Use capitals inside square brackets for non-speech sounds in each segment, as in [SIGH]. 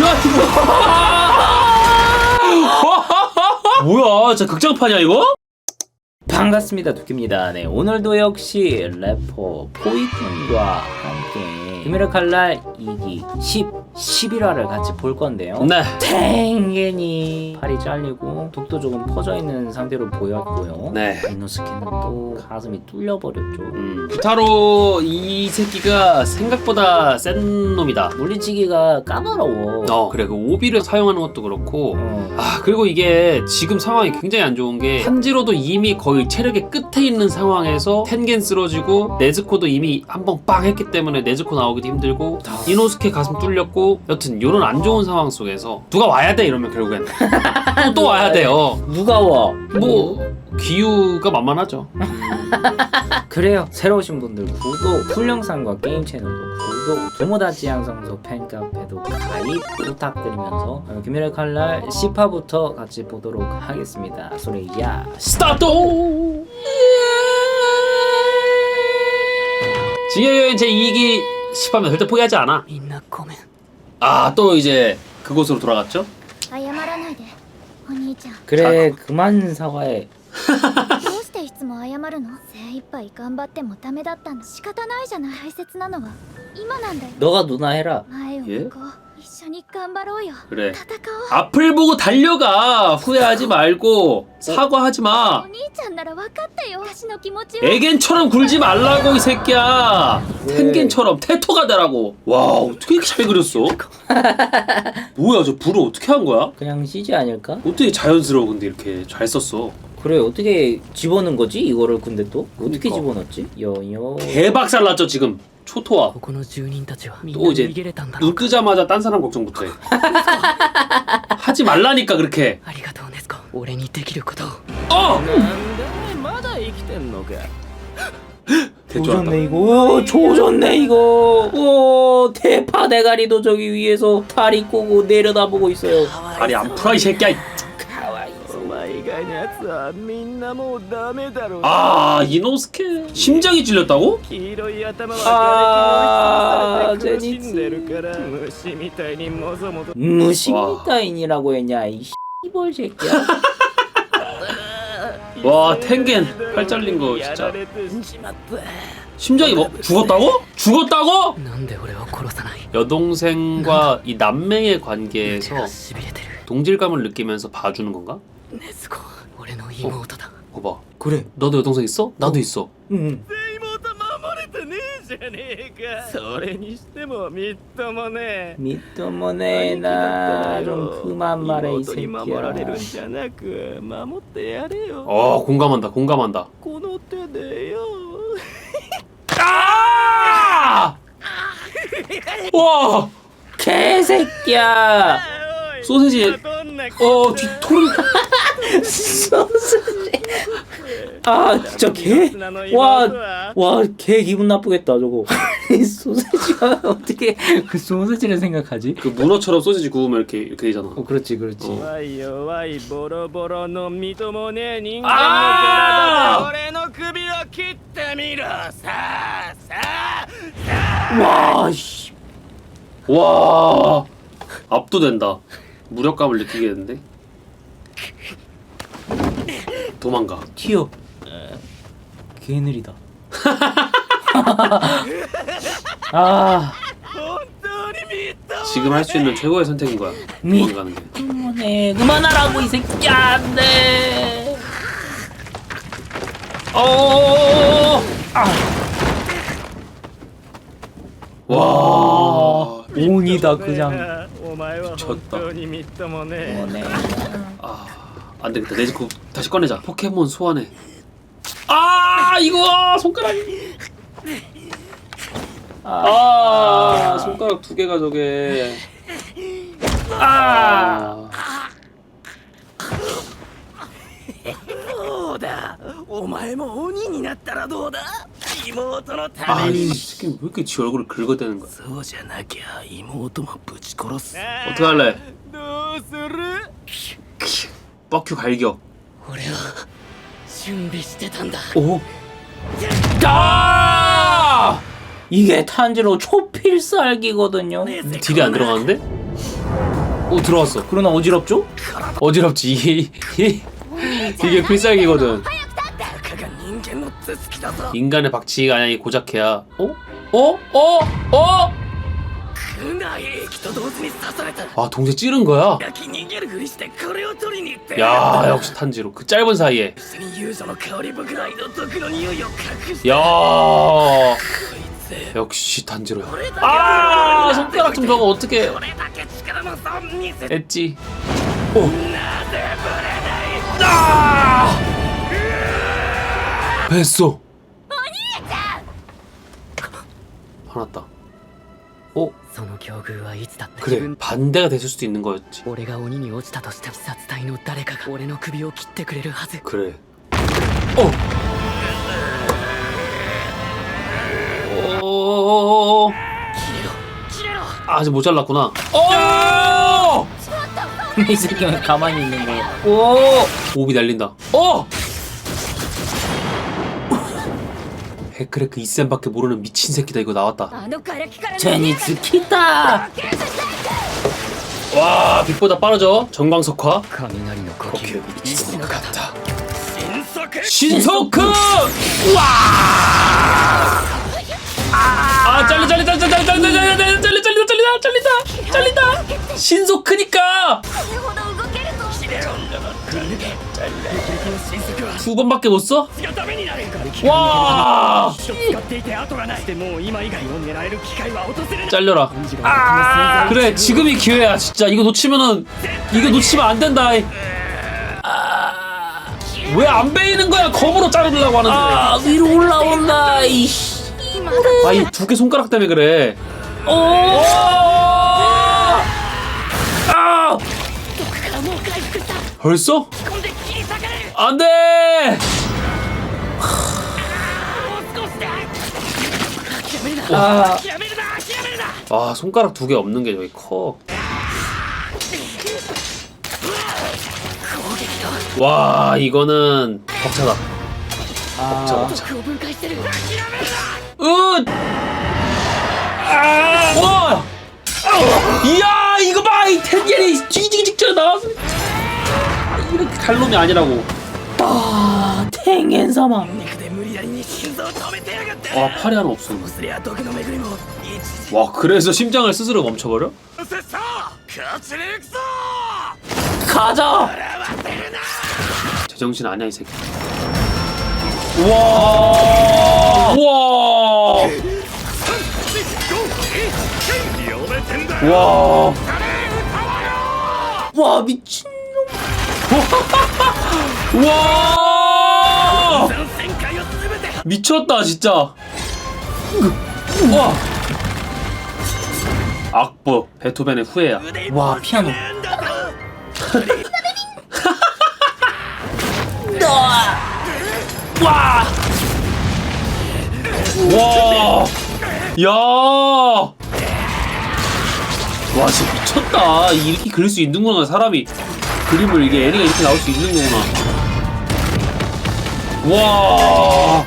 야 이거 뭐야 진짜 극장판이야 이거? 반갑습니다 두키입니다. 네 오늘도 역시 래퍼 포이픈과 함께 금요일 칼날 2기 10, 11화를 같이 볼 건데요. 네. 탱겐이 팔이 잘리고 독도 조금 퍼져 있는 상태로 보였고요. 네. 이노스케는 또 가슴이 뚫려버렸죠. 음, 부타로 이 새끼가 생각보다 센 놈이다. 물리치기가 까다로워. 어 그래. 그 오비를 사용하는 것도 그렇고. 어. 아 그리고 이게 지금 상황이 굉장히 안 좋은 게 한지로도 이미 거의 체력의 끝에 있는 상황에서 텐겐 쓰러지고 네즈코도 이미 한 번 빵 했기 때문에 네즈코 나오기도 힘들고 이노스케 가슴 뚫렸고 여튼 요런 안 좋은 상황 속에서 누가 와야 돼? 이러면 결국엔. 또, [LAUGHS] 또 와야 돼요. 누가 와? 뭐 기우가 만만하죠 [LAUGHS] 그래요 새로 오신 분들 구독 풀영상과 게임 채널도 구독 도모다치 양성소 팬카페도 가입 부탁드리면서 어, 금요일 칼날 10화부터 같이 보도록 하겠습니다 소리야 스타트 지혜여행 제2기 10화면 절대 포기하지 않아 みんなごめん 아 또 이제 그곳으로 돌아갔죠 謝らないでお兄ちゃん 그래 그만 사과해 どうしていつも謝るの精一杯頑張ってもダメだったの仕方ないじゃない大切なのは今なんだよ 너가 누나 해라 前を向こう一緒に頑張ろうよ 그래 戦おう 앞을 보고 달려가 후회하지 말고 사과하지 お 마 兄ちゃんなら分かったよ私の気持ちを 애겐처럼 굴지 말라고 이 새끼야 왜? 텐겐처럼 테토가 되라고 와 어떻게 이렇게 잘 그렸어 [LAUGHS] 뭐야 저 불을 어떻게 한 거야 그냥 CG 아닐까? 어떻게 자연스러워 근데 이렇게 잘 썼어 그래 어떻게 집어넣은 거지 이거를 근데 또 어떻게 그러니까. 집어넣었지? 여여 개박살 났죠 지금 초토화 ここの住人たちはみん 또 な 이제 逃げれたんだろう 눈 뜨자마자 딴 사람 걱정부터 해 [LAUGHS] 하지 말라니까 그렇게 ありがとうネスコ俺にできることを 어 なんでまだ生きてんのか 대충 조졌네 이거 오, 조졌네 이거 오 대파 대가리도 저기 위에서 다리 꼬고 내려다보고 있어요 다리 안 풀어 이 새끼야 お 前以外のやつはみんなもうダメだろう 아 이노스케 심장이 찔렸다고? 黄色い頭あーは瓦礫に押しつぶされて苦しんでるから虫みたいにもぞもぞ 무식미타인이라고 했냐 이 씨벌 새끼야 [LAUGHS] 와 텐겐 팔 잘린 거 や 진짜 られてしまった 심장이 뭐 죽었다고? 죽었다고? なんで俺を殺さない 여동생과 이 남매의 手 관계에서 がしびれてる 동질감을 느끼면서 봐주는 건가? ネスコ俺の妹だ 봐봐 그래 너도 여동생 있어? 나도 있어 응妹守れてねえじゃねえかそれにしてもみっともねえ 믿어머네나 좀 그만 말해 이 妹に守られるん 새끼야 じゃなく守ってやれよ 어 공감한다 공감한다 この手でよ 아! 와 개새끼야 おい 소세지 どんな 어 뒤토리 소세지 아 진짜 개와와개 기분 나쁘겠다 저거 [LAUGHS] 이 소세지가 어떻게 그 소세지를 생각하지? 그 문어처럼 소세지 구우면 이렇게 이렇게 되잖아 어 그렇지 그렇지 어. 弱い弱いボロボロのみともねえ人間のあ体で俺の首を切ってみろさあさあ 와 씨. 와 압도된다 무력감을 느끼겠는데 도망가. 튀어. 개느리다. [LAUGHS] 아, 지금 할 수 있는 최고의 선택인 거야. 미. 도망가는 게. 그만해. 그만하라고 이 새끼야. 안 돼. 어. 어, 어, 어 아. 와. 온이다 그냥. 졌다. 졌다. 뭐네. 아. 안 되겠다. 네즈코 다시 꺼내자. 포켓몬 소환해. 아, 이거 손가락이. 아, 손가락 두 개가 저게. 아. どうだお前も鬼になったらどうだ妹のた 아, め 이 に 새끼 왜 이렇게 지 얼굴을 긁어대는 거야? そうじゃなきゃ妹もぶち殺す 어떻게 할래? どうする 뻑큐 갈겨. 오. 아! 이게 탄지로 초필살기거든요. 딜이 안 들어가는데? 오 들어왔어. 그러나 어지럽죠? 어지럽지. [LAUGHS] 이게 필살기거든. 인간의 박치가 아니라 고작해야. 어? 어? 어? 어? 아 동생 찌른 거야? 야 역시 탄지로. 그 짧은 사이에. 야. 역시 탄지로야. 아 손가락 좀 저거 어떻게 했지. 오. 아! 뺐어. 아! 화났다. 어? その境遇はいつだって 그래 반대가 됐을 수도 있는 거였지 俺が鬼に落ちたとしても殺隊の誰かが俺の首を切ってくれるはず 그래 어! 어... 切れろ 아직 못 잘랐구나 어! [LAUGHS] 이 새끼는 가만히 있는 거야. 오! 호흡이 날린다 어! 헤크레크 이센밖에 모르는 미친 새끼다 이거 나왔다 あの瓦礫から 제니츠 키다! 와 빛보다 빠르죠 정광석화 雷の呼 오케이 吸 미친 것 같다 新速 신소크 와! 아 잘리 잘리 잘리 잘리 잘리 잘리 잘리 잘리 잘리 잘리 잘리다 잘리다 잘리다 신소크니까 それほど動けると 新速は 두 번밖에 못 써? 와! 잘려라. 아 그래, 지금이 기회야, 진짜. 이거 놓치면은, 이거 놓치면 안 된다. 아 왜안 베이는 거야? 검으로 자르려고 하는데. 아, 위로 올라온다, 아, 이 두 개 손가락 때문에 그래. 오! 아! 벌써? 안 돼! 와. 아, 손가락 두 개 없는 게 저기 커. 와, 이거는 벅차다. 벅차, 아. 벅차. 으! 아! 와! 이야, 이거 봐! 이 텐겔이 뒤지기 직전에 나왔어! 이렇게 잘 놈이 아니라고. 아, 탱엔 사마. 肉で無理やりに心臓を止めてやがって와 팔이 하나 없어 すりゃ毒の巡りも一時 와 그래서 심장을 스스로 멈춰버려? せっさ勝ちに行くぞ 가자! 제정신 아니야 이 새끼 우와 우와 読めてんだよ 와 와, 미친. 와 参戦会を全 와! 미쳤다 진짜. 와! 악보 베토벤의 후예야. 와 피아노. [LAUGHS] 와! 와! 야! 와, 진짜 미쳤다. 이렇게 그릴 수 있는구나, 사람이. 그림을 이게 애니가 이렇게 나올 수 있는구나. 와!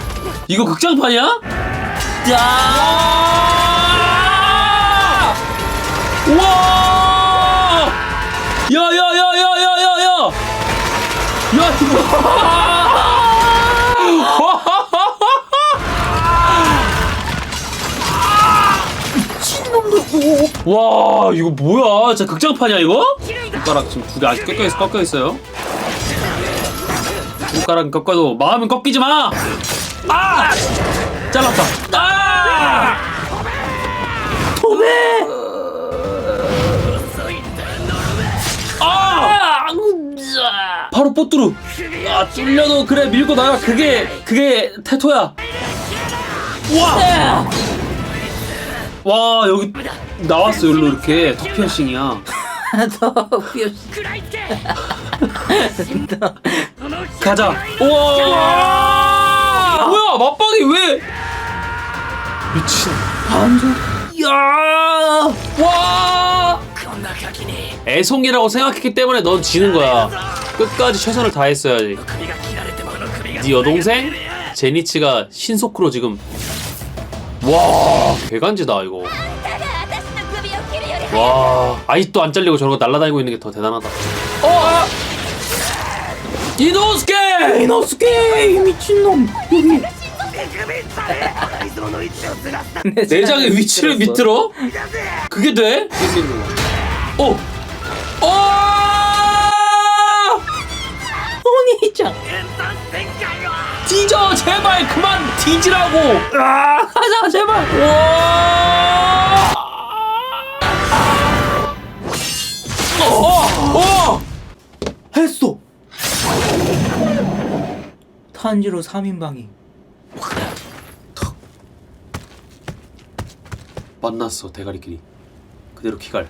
이거 극장판이야? 야! 와! 야, 야, 야, 야, 야, 야, 야! 야, 이거! 와, 이거 뭐야? 진짜 극장판이야, 이거? 손가락 지금 두 개 아직 꺾여 있어, 꺾여 있어요. 손가락은 꺾어도 마음은 꺾이지 마! 아! 잘랐다. 아! 도매! 아! 바로 뽀뚜루. 아, 뚫려도 그래 밀고 나가. 그게 그게 태토야. 와! 와, 여기 나왔어. 여기로 이렇게 턱 피어싱이야. 더 피우시. 더. 가자. 우와! 뭐야 맞방이 왜? 미친. 반전. 야! 와! 애송이라고 생각했기 때문에 넌 지는 거야. 끝까지 최선을 다했어야지. 네 여동생 제니치가 신속으로 지금 와 개간지다 이거. 와 아직도 안 잘리고 저러고 날아다니고 있는 게 더 대단하다 어! 아! 이노스케! 이노스케 미친놈 여기 내장의 위치를 밑들어? 그게 돼? 어! 어! 오니짱 뒤져 제발 그만 뒤지라고 아 가자 제발 와! 어! 어! 했어 탄지로 3인방이 만났어 대가리끼리 그대로 키갈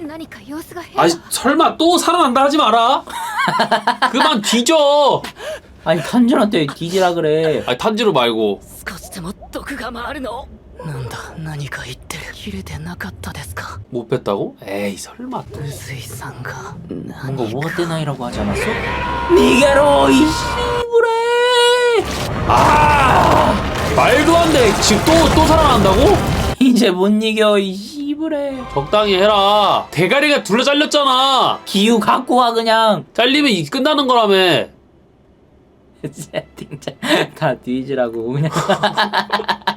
何か様子が変だ 아 설마 또 살아난다 하지 마라 [LAUGHS] 그만 뒤져 아니 탄지한테 뒤지라 그래 아니 탄지로 말고 少しでも毒が回るの なんだ何か言ってる切れてなかったですか 못 뺐다고? 에이 설마 또 宇髄さんが 뭔가 何 뭐가 때나이라고 하지 않았어? 니게로 이 씨부레 아 말도 안돼 지금 또 또 살아난다고? 이제 못 이겨 이 씨부레 적당히 해라 대가리가 둘러 잘렸잖아 기우 갖고 와 그냥 잘리면 이 끝나는 거라며 채팅창 [LAUGHS] [LAUGHS] 다 뒤지라고 그냥 [LAUGHS]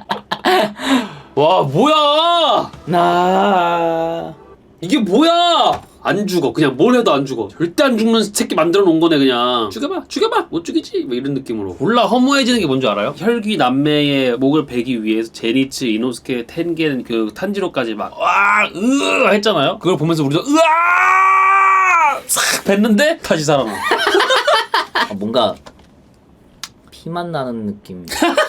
와 뭐야? 나. 이게 뭐야? 안 죽어. 그냥 뭘 해도 안 죽어. 절대 안 죽는 새끼 만들어 놓은 거네 그냥. 죽여봐 죽여봐. 못 죽이지? 뭐 이런 느낌으로. 몰라 허무해지는 게 뭔지 알아요? 혈귀 남매의 목을 베기 위해서 제니츠 이노스케 텐겐 그 탄지로까지 막와으 했잖아요? 그걸 보면서 우리도 으아! 싹 뱉는데 다시 살아나. [LAUGHS] 아, 뭔가 피만 나는 느낌 [LAUGHS]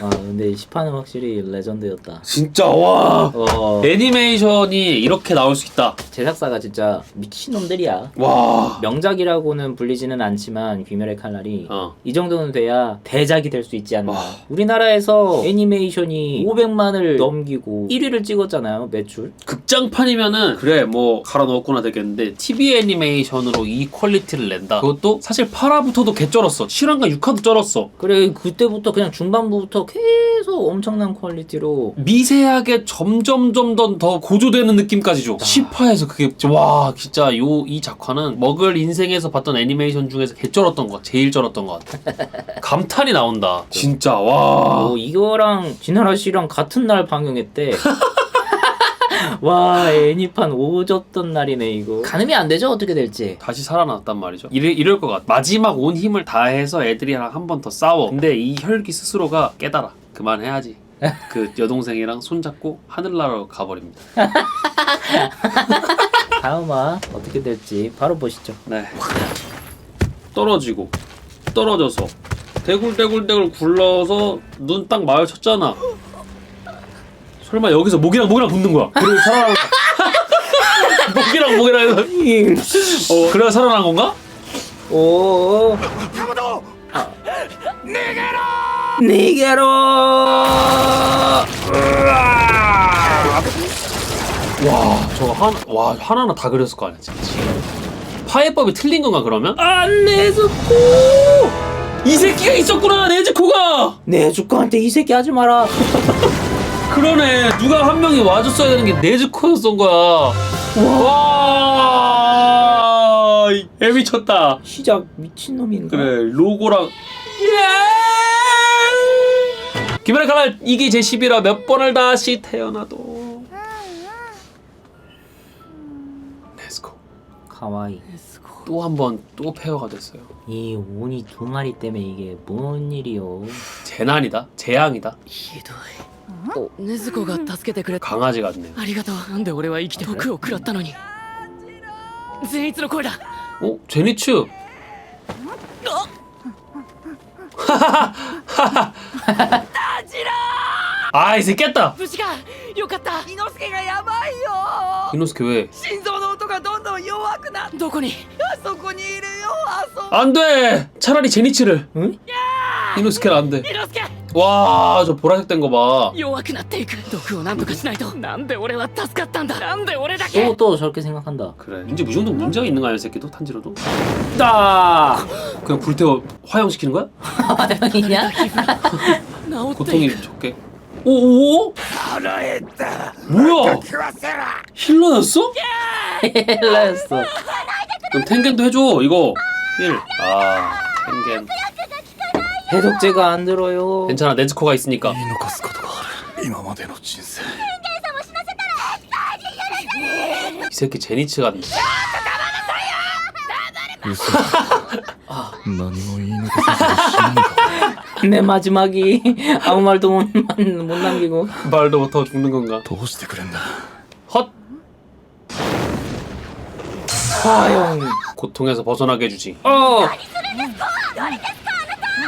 아 근데 시판은 확실히 레전드였다. 진짜 와! 어. 애니메이션이 이렇게 나올 수 있다. 제작사가 진짜 미친 놈들이야. 와. 명작이라고는 불리지는 않지만 귀멸의 칼날이 어. 이 정도는 돼야 대작이 될 수 있지 않나. 와. 우리나라에서 애니메이션이 500만을 넘기고 1위를 찍었잖아요 매출. 극장판이면은 그래 뭐 갈아 넣었구나 되겠는데 TV 애니메이션으로 이 퀄리티를 낸다. 그것도 사실 8화부터도 개 쩔었어. 7화인가 6화도 쩔었어. 그래 그때부터 그냥 중반부부터 계속 엄청난 퀄리티로 미세하게 점점점 더, 더 고조되는 느낌까지 줘 10화에서 그게 진짜 와 진짜 요 이 작화는 먹을 인생에서 봤던 애니메이션 중에서 개쩔었던 것 제일 쩔었던 것. 같아 [LAUGHS] 감탄이 나온다. 진짜 와. 어, 이거랑 진하라 씨랑 같은 날 방영했대 [LAUGHS] 와 애니판 오졌던 날이네 이거 가늠이 안 되죠 어떻게 될지 다시 살아났단 말이죠. 이래, 이럴 것 같아. 마지막 온 힘을 다해서 애들이랑 한 번 더 싸워. 근데 이 혈기 스스로가 깨달아. 그만해야지. [LAUGHS] 그 여동생이랑 손잡고 하늘나라로 가버립니다. [LAUGHS] 다음화 어떻게 될지 바로 보시죠 네. 떨어지고 떨어져서 대굴대굴대굴 굴러서 눈 딱 마주쳤잖아. 설마 여기서 목이랑 목이랑 붙는 거야. 그리고 살아난. [LAUGHS] 목이랑 목이랑 해서 어, 그래야 살아난 건가? 오 아. 니게로 와 저거 한, 와 하나하나 다 그렸을 거 아니야 진짜 파해법이 틀린 건가 그러면? 안내즈코 이 새끼가 있었구나 네즈코가 내 주가한테 이 새끼 하지 마라 [LAUGHS] 그러네. 누가 한 명이 와줬어야 되는 게 네즈코였던 거야. 와. 애 미쳤다. 시작 미친놈인가? 그래. 로고랑. 예! 김연의 칼날 이게 제 10이라 몇 번을 다시 태어나도. 네즈코. 가와이. 또 한 번 또 폐허가 됐어요. 이 오니 두 마리 때문에 이게 뭔 일이요? 재난이다. 재앙이다. 이도해. お禰豆子が助けてくれた 강아지 같네요 ありがとうなんで俺は生きて毒を食らったのに善逸の声だ 어? 제니츠 아 이제 깼다 無事かよかった伊之助がやばいよ 이노스케 왜 心臓の音がどんどん弱くなってどこにあそこにいるよあそこ 안돼 차라리 제니츠를 응? 이노스케는 안돼 伊之助 와 저 보라색 된 거봐 弱くなっていく毒を何とかしないとなんで俺は助かったんだなんで俺だけ 또 또 저렇게 생각한다 그래 이제 이 정도 문제가 있는 거 아니야 이 새끼도 탄지로도 따 그냥 불태워 화형시키는 거야? [LAUGHS] 아니냐? 治ってい 고통이 [LAUGHS] く 적게 오오? 뭐야? 힐러였어? 헬라였어. [LAUGHS] 그럼 텐겐도 해줘 이거 힐. 아 텐겐. 해독제가 안 들어요. 괜찮아 네즈코가 있으니까. 言い残すことがある今までの人生 이 새끼 제니츠 같네. [LAUGHS] 何も言い残さずに死ぬのか 내 마지막이 아무 말도 못, 못 남기고. 말도 못하고 죽는 건가? どうしてくれんだ 헛 화영. 고통에서 벗어나게 해주지. 어.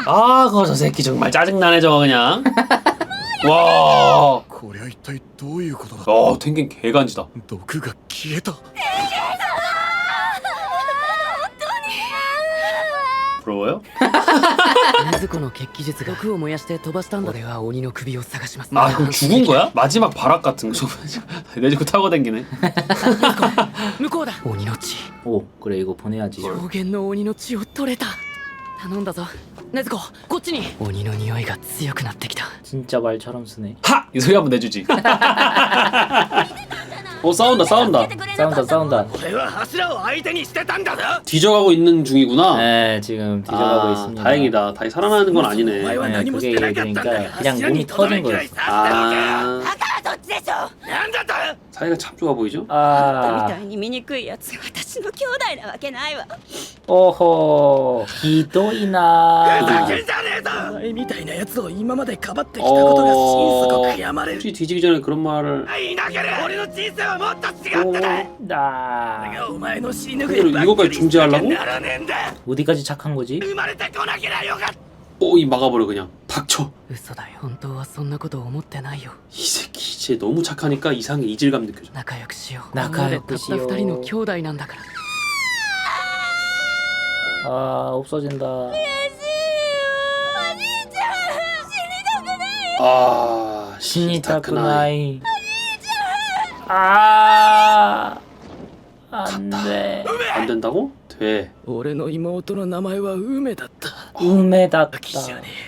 아, 그거 저 새끼 정말 짜증나네 저거 그냥. 와. こりゃ一体どういうことだ 어, 텐겐 개간지다. 毒が消えた 부러워요? 禰豆子の血気術が毒を燃やして飛ばしたんだ俺は鬼の首を探します 아, 그럼 죽은 거야? 마지막 발악 같은 거. 내지고 타고 댕기네. 向こうだ鬼の血 오 그래 이거 보내야지. 上限の鬼の血を取れた 頼んだぞ禰豆子こっちに鬼の匂いが強くなってきた 진짜 말처럼 쓰네. 하! 이 소리 한번 내주지. [LAUGHS] 어, 싸운다, 싸운다. 싸운다 싸운다. 俺は柱を相手にしてたんだぞ 뒤져가고 있는 중이구나. 네 지금 뒤져가고 아, 있습니다. 다행이다. 다시 살아나는 건 아니네. お前は何もしてなかったんだ 네, 그게 그냥 몸이 터진 거였어. あどっちでしょう なんだと 사이가 참 좋아 보이죠? みた 아 いに醜いやつが私の兄弟なわけないわ 오호 히도이나. けんじゃねえぞお前みたいなやつを今までかばってきたことが心底悔やまれる 굳이 뒤지기 전에 그런 말을 いなければ俺の人生はもっと違ってた 나 お前の死ぬ 그대로 이거까지 중지하려고? ならねえんだ 어디까지 착한 거지? 生まれてこなけりゃよかった 어, 이 막아버려 그냥 닥쳐嘘だよ本当はそんなこと思ってないよ 이 새끼 이제 너무 착하니까 이상의 이질감 느껴져 仲良くしよう仲良くしようこんなでたった二人の兄弟なんだから 아 없어진다. 아 신이 다크나이. 타쿠나이. 아 안돼. 안 된다고? 돼 俺の妹の名前は梅だっ 梅だった。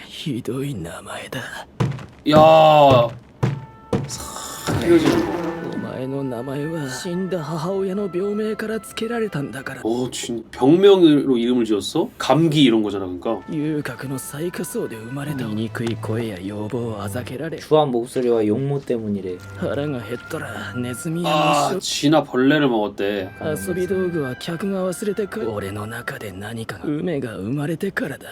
ひどい名前だ。いやー。さあ前の名前は死んだ母親の病名から付けられたんだから 어, 진 병명으로 이름을 지었어? 감기 이런 거잖아 그러니까 遊郭の最下層で生まれた醜い声や要望をあざけられ 주한 목소리와 용모 때문이래. 腹が減ったらネズミや 아 虫 지나 벌레를 먹었대 遊び道具は客が忘れてくる俺の中で何かが梅が生まれてからだ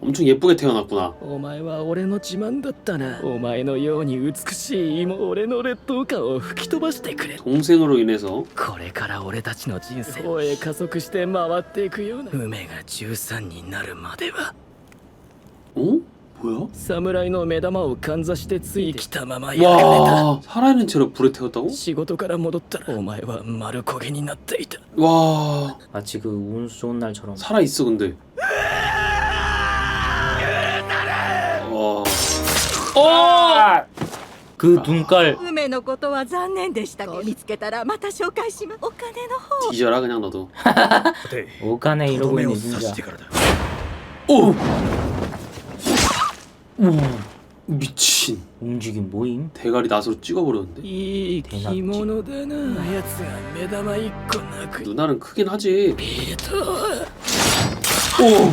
엄청 예쁘게 태어났구나 お前は俺の自慢だったなお前のように美しい妹俺の劣等感を吹き飛ばしてくれ 동생으로 인해서 これから俺たちの人生を加速して回っていくような梅が13になるまでは 어? 뭐야? 侍の目玉をかんざしてついてきたままやられた 와 살아있는 채로 불에 태웠다고? 仕事から戻ったらお前は丸焦げになっていた 와 마치 그 운수 좋은 날처럼. 살아있어 근데 어! 그 눈깔. 梅のことは残念でしたけど見つけたらまた紹介しますお金の方 뒤져라 그냥 너도 오간에 이러고 있네 진짜. 오! 오 미친 움직임 모임? 대가리 낫으로 찍어버렸는데 いい着物だなやつが目玉一個なく 누나는 크긴 하지 えっと 오!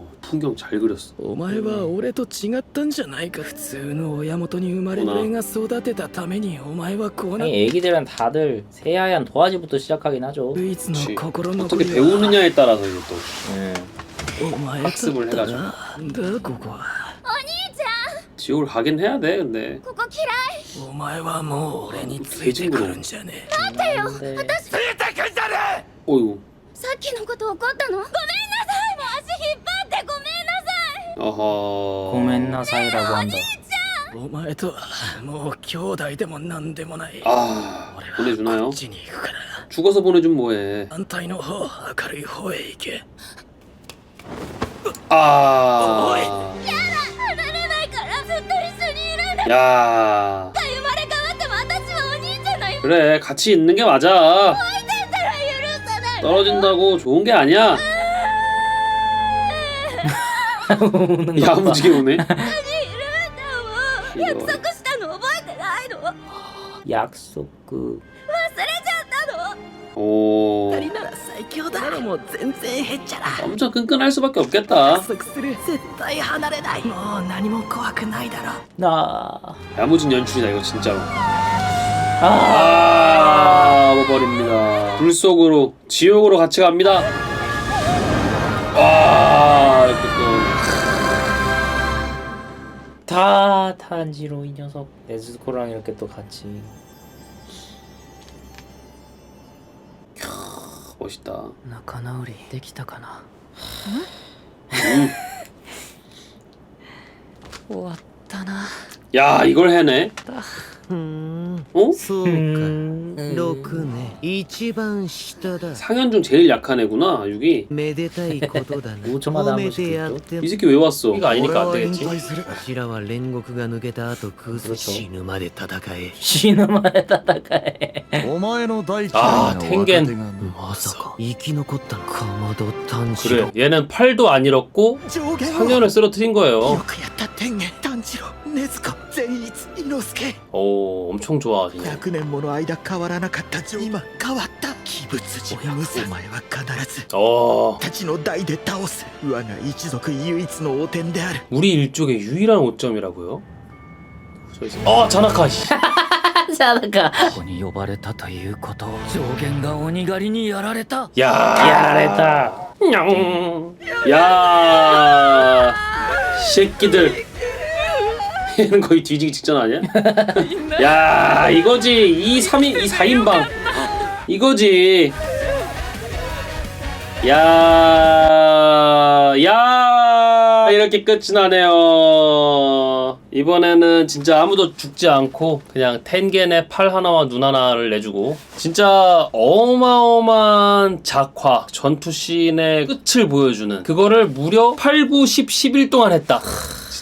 풍경 잘 그렸어 お前は俺と違ったんじゃないか普通の親元に生まれ俺が育てたためにお前はこうなっ 아니 애기들은 다들 새하얀 도화지부터 시작하긴 하죠. 唯一の 그치 心の 어떻게 声は 배우느냐에 따라서 이것도 예. お前だった 학습을 な 해가지고 なんだここは 지옥을 가긴 해야 돼 근데 ここ嫌いお前はもう俺についてくるんじゃねえ 근데 어이구 さっきのこと怒ったのごめん さい 어허 고멘나 사이라고 한다. お前とはもう兄弟でも何でもない 아 俺は 보내주나요? こっちに行くから 죽어서 보내준 뭐해 反対の方明るい方へ行け 아 離れないからずっと一緒にいるんだ 야 生まれ変わっても私はお兄ちゃんの夢 그래 같이 있는 게 맞아 だったら許さない 떨어진다고 좋은 게 아니야 우는 거 봐. 야무지게 오네 いるんだもん 이거 約束したの覚えてないの忘れ 약속 그 ちゃったの 오 二人なら最強だ俺も全然へっちゃら 엄청 끈끈할 수밖에 없겠다 約束する絶対離れないもう何も怖くないだろ 나. 야무진 연출이다 이거 진짜로 아. 아 먹어버립니다 불 속으로 지옥으로 같이 갑니다 다 탄지로 이 녀석 네즈코랑 이렇게 또 같이 또 멋있다 仲直りできたかな 음. 終わったな 야 이걸 해내 ふ ーん 어? そうか 음. 6ね一番下だ 상현 중 제일 약한 애구나 6이 めでたいことだな 5초마다 褒 한 め 번씩 てやっ 듣죠 て 이 새끼 왜 왔어? 이거 아니니까 안 俺は引 되겠지 退するわしらは煉獄が抜けた後クース 그렇죠 死ぬまで戦え 시누마에 따다가에 お前の大嫌い 아 な 탱겐 若手がまさか生き残ったのかまど炭治 그래 郎 얘는 팔도 안 잃었고 上限を 상현을 쓰러뜨린 거예요 くやった天元炭治郎 禰豆子善逸伊之助 오 엄청 좋아하시네 100年もの間変わらなかった情今変わった鬼物寺お前は必ず 어 たちの代で倒す我が一族唯一の汚点である 우리 일족의 유일한 오점이라고요? 저 있어. 어 자나카 씨. 자다가 ここに呼ばれたということ上限が鬼狩りにやられた 야 야랬다 냥. 야 새끼들 얘는 거의 뒤지기 직전 아니야? 야 이거지 2, 3인 2, 4인방 이거지 야, 야, 이렇게 끝이 나네요. 이번에는 진짜 아무도 죽지 않고 그냥 텐겐의 팔 하나와 눈 하나를 내주고 진짜 어마어마한 작화 전투 씬의 끝을 보여주는 그거를 무려 8, 9, 10, 11 동안 했다.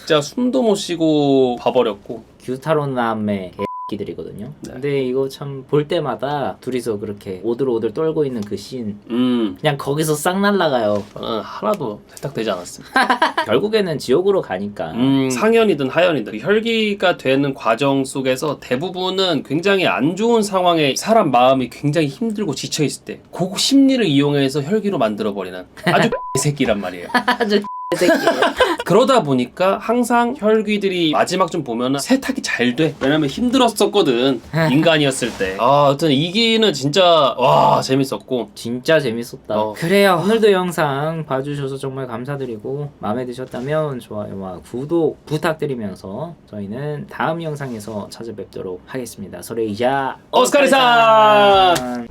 진짜 숨도 못 쉬고 봐버렸고 규타로 남의 개끼들이거든요. 네. 근데 이거 참 볼 때마다 둘이서 그렇게 오들오들 떨고 있는 그 씬 음 그냥 거기서 싹 날라가요. 저는 하나도 세탁되지 않았습니다. [LAUGHS] 결국에는 지옥으로 가니까. 음, 상현이든 하현이든 혈기가 되는 과정 속에서 대부분은 굉장히 안 좋은 상황에 사람 마음이 굉장히 힘들고 지쳐 있을 때 그 심리를 이용해서 혈기로 만들어 버리는 아주 [LAUGHS] 새끼란 말이에요. 아주. 그러다 보니까 항상 혈귀들이 마지막 좀 보면은 세탁이 잘 돼. 왜냐면 힘들었었거든. 인간이었을 때. 아, 하여튼 이기는 진짜 와 재밌었고 진짜 재밌었다. 어. 그래요. 오늘도 영상 봐주셔서 정말 감사드리고 마음에 드셨다면 좋아요와 구독 부탁드리면서 저희는 다음 영상에서 찾아뵙도록 하겠습니다. 소레이자 오스카리산!